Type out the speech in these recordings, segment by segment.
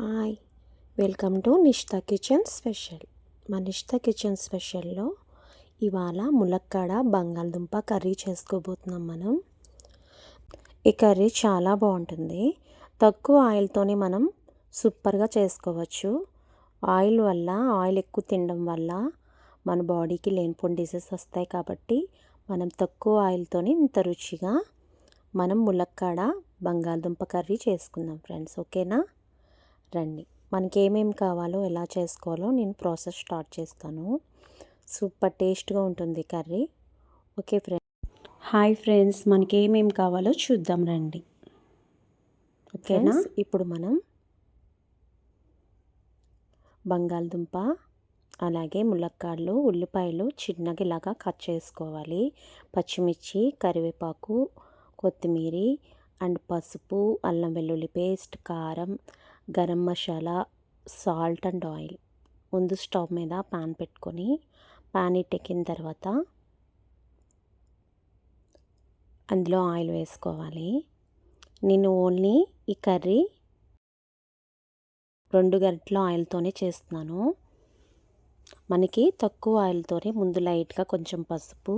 Hi. Welcome to Nishta kitchen special. మా Nishta kitchen స్పెషల్లో ఇవాళ ములక్కాడ బంగాళదుంప కర్రీ చేసుకోబోతున్నాం మనం. ఈ కర్రీ చాలా బాగుంటుంది. తక్కువ ఆయిల్తోనే మనం సూపర్గా చేసుకోవచ్చు. ఆయిల్ వల్ల ఆయిల్ ఎక్కువ తినడం వల్ల మన బాడీకి లేనిపోని డిసీజ్ వస్తాయి కాబట్టి మనం తక్కువ ఆయిల్తోనే ఇంత రుచిగా మనం ములక్కాడ బంగాళదుంప కర్రీ చేసుకుందాం ఫ్రెండ్స్ ఓకేనా? రండి. మనకి ఏమేమి కావాలో ఎలా చేసుకోవాలో నేను ప్రాసెస్ స్టార్ట్ చేస్తాను. సూపర్ టేస్ట్గా ఉంటుంది curry. Okay friends hi friends మనకి ఏమేమి కావాలో చూద్దాం రండి. ఓకేనా? ఇప్పుడు మనం బంగాళదుంప అలాగే ములక్కాడలు ఉల్లిపాయలు చిన్నగా ఇలాగా కట్ చేసుకోవాలి. పచ్చిమిర్చి కరివేపాకు కొత్తిమీర అండ్ పసుపు అల్లం వెల్లుల్లి పేస్ట్ కారం garam masala salt and oil. ముందు స్టవ్ మీద పాన్ పెట్టుకొని పాన్ ఇట్టెక్కిన తర్వాత అందులో ఆయిల్ వేసుకోవాలి. నేను ఓన్లీ ఈ కర్రీ రెండు గంటల ఆయిల్తోనే చేస్తున్నాను. మనకి తక్కువ ఆయిల్తోనే ముందు లైట్గా కొంచెం పసుపు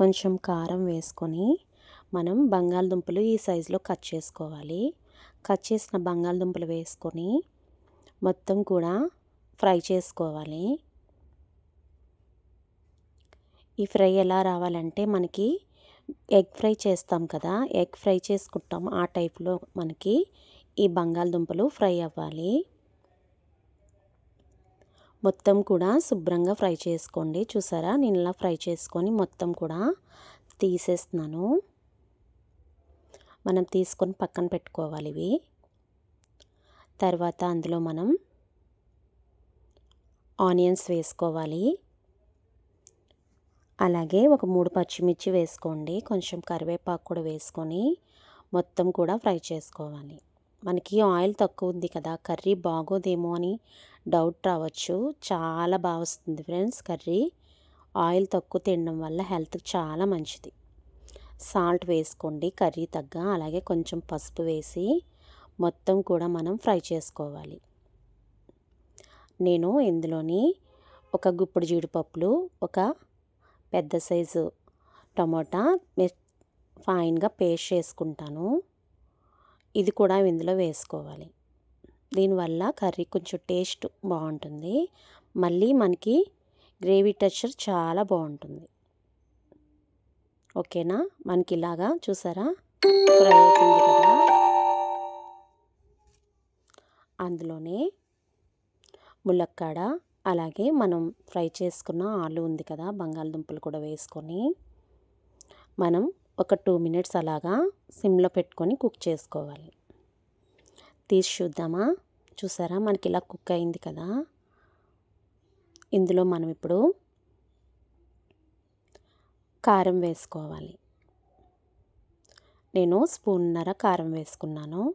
కొంచెం కారం వేసుకొని మనం బంగాళదుంపలు ఈ సైజులో కట్ చేసుకోవాలి. కట్ చేసిన బంగాళదుంపలు వేసుకొని మొత్తం కూడా ఫ్రై చేసుకోవాలి. ఈ ఫ్రై ఎలా రావాలంటే మనకి ఎగ్ ఫ్రై చేస్తాం కదా ఎగ్ ఫ్రై చేసుకుంటాం. ఆ టైప్లో మనకి ఈ బంగాళదుంపలు ఫ్రై అవ్వాలి. మొత్తం కూడా శుభ్రంగా ఫ్రై చేసుకోండి. చూసారా? నేను ఇలా ఫ్రై చేసుకొని మొత్తం కూడా తీసేస్తున్నాను. మనం తీసుకొని పక్కన పెట్టుకోవాలి ఇవి. తర్వాత అందులో మనం ఆనియన్స్ వేసుకోవాలి. అలాగే ఒక మూడు పచ్చిమిర్చి వేసుకోండి. కొంచెం కరివేపాకు కూడా వేసుకొని మొత్తం కూడా ఫ్రై చేసుకోవాలి. మనకి ఆయిల్ తక్కువ ఉంది కదా కర్రీ బాగోదేమో అని డౌట్ రావచ్చు. చాలా బాగా వస్తుంది ఫ్రెండ్స్ కర్రీ. ఆయిల్ తక్కువ తినడం వల్ల హెల్త్కి చాలా మంచిది. సాల్ట్ వేసుకోండి కర్రీ తగ్గ అలాగే కొంచెం పసుపు వేసి మొత్తం కూడా మనం ఫ్రై చేసుకోవాలి. నేను ఇందులోని ఒక గుప్పుడు జీడిపప్పులు ఒక పెద్ద సైజు టమోటా ఫైన్గా పేస్ట్ చేసుకుంటాను. ఇది కూడా ఇందులో వేసుకోవాలి. దీనివల్ల కర్రీ కొంచెం టేస్ట్ బాగుంటుంది. మళ్ళీ మనకి గ్రేవీ టెక్చర్ చాలా బాగుంటుంది. ఓకేనా? మనకి ఇలాగా చూసారా? ఫ్రై అవుతుంది కదా? అందులోనే ములక్కాడ అలాగే మనం ఫ్రై చేసుకున్న ఆలు ఉంది కదా బంగాళదుంపలు కూడా వేసుకొని మనం ఒక టూ మినిట్స్ అలాగా సిమ్లో పెట్టుకొని కుక్ చేసుకోవాలి. తీసి చూద్దామా? చూసారా? మనకి ఇలా కుక్ అయింది కదా? ఇందులో మనం ఇప్పుడు కారం వేసుకోవాలి. నేను స్పూన్నర కారం వేసుకున్నాను.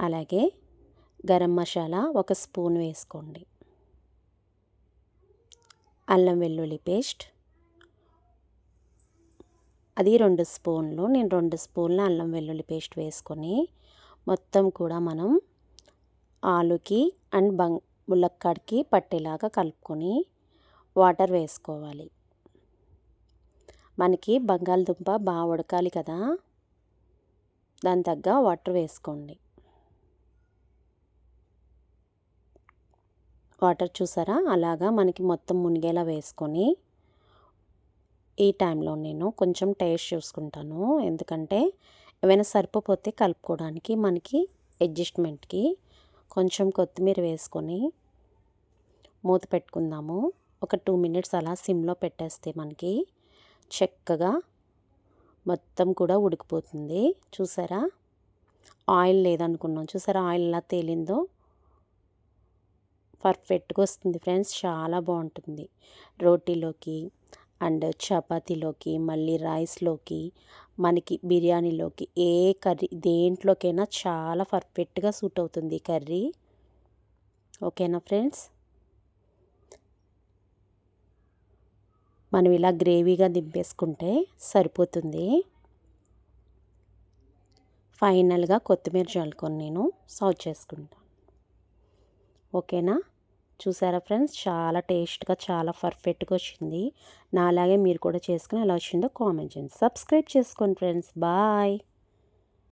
అలాగే గరం మసాలా ఒక స్పూన్ వేసుకోండి. అల్లం వెల్లుల్లి పేస్ట్. అది రెండు స్పూన్లు. నేను రెండు స్పూన్ల అల్లం వెల్లుల్లి పేస్ట్ వేసుకొని మొత్తం కూడా మనం ఆలుకి అండ్ బంగ్ ములక్కాడికి పట్టేలాగా కలుపుకొని వాటర్ వేసుకోవాలి. మనకి బంగాళదుంప బాగా ఉడకాలి కదా? దాని తగ్గ వాటర్ వేసుకోండి. వాటర్ చూసారా? అలాగా మనకి మొత్తం మునిగేలా వేసుకొని ఈ టైంలో నేను కొంచెం టేస్ట్ చూసుకుంటాను. ఎందుకంటే ఏమైనా సరిపోతే కలుపుకోవడానికి మనకి అడ్జస్ట్మెంట్కి కొంచెం కొత్తిమీర వేసుకొని మూత పెట్టుకుందాము. ఒక టూ మినిట్స్ అలా సిమ్లో పెట్టేస్తే మనకి చక్కగా మొత్తం కూడా ఉడికిపోతుంది. చూసారా? ఆయిల్ లేదనుకున్నాం. చూసారా ఆయిల్ ఎలా తేలిందో? పర్ఫెక్ట్గా వస్తుంది ఫ్రెండ్స్. చాలా బాగుంటుంది. రోటీలోకి అండ్ చపాతీలోకి మళ్ళీ రైస్లోకి మనకి బిర్యానీలోకి ఏ కర్రీ దేంట్లోకైనా చాలా పర్ఫెక్ట్గా సూట్ అవుతుంది కర్రీ. ఓకేనా ఫ్రెండ్స్? మనం ఇలా గ్రేవీగా దింపేసుకుంటే సరిపోతుంది. ఫైనల్గా కొత్తిమీర చల్లుకొని నేను సర్వ్ చేసుకుంటాను ఓకేనా? చూసారా ఫ్రెండ్స్? చాలా టేస్ట్గా చాలా పర్ఫెక్ట్గా వచ్చింది. నాలాగే మీరు కూడా చేసుకుని ఎలా వచ్చిందో కామెంట్ చేయండి. సబ్స్క్రైబ్ చేసుకోండి ఫ్రెండ్స్. బాయ్.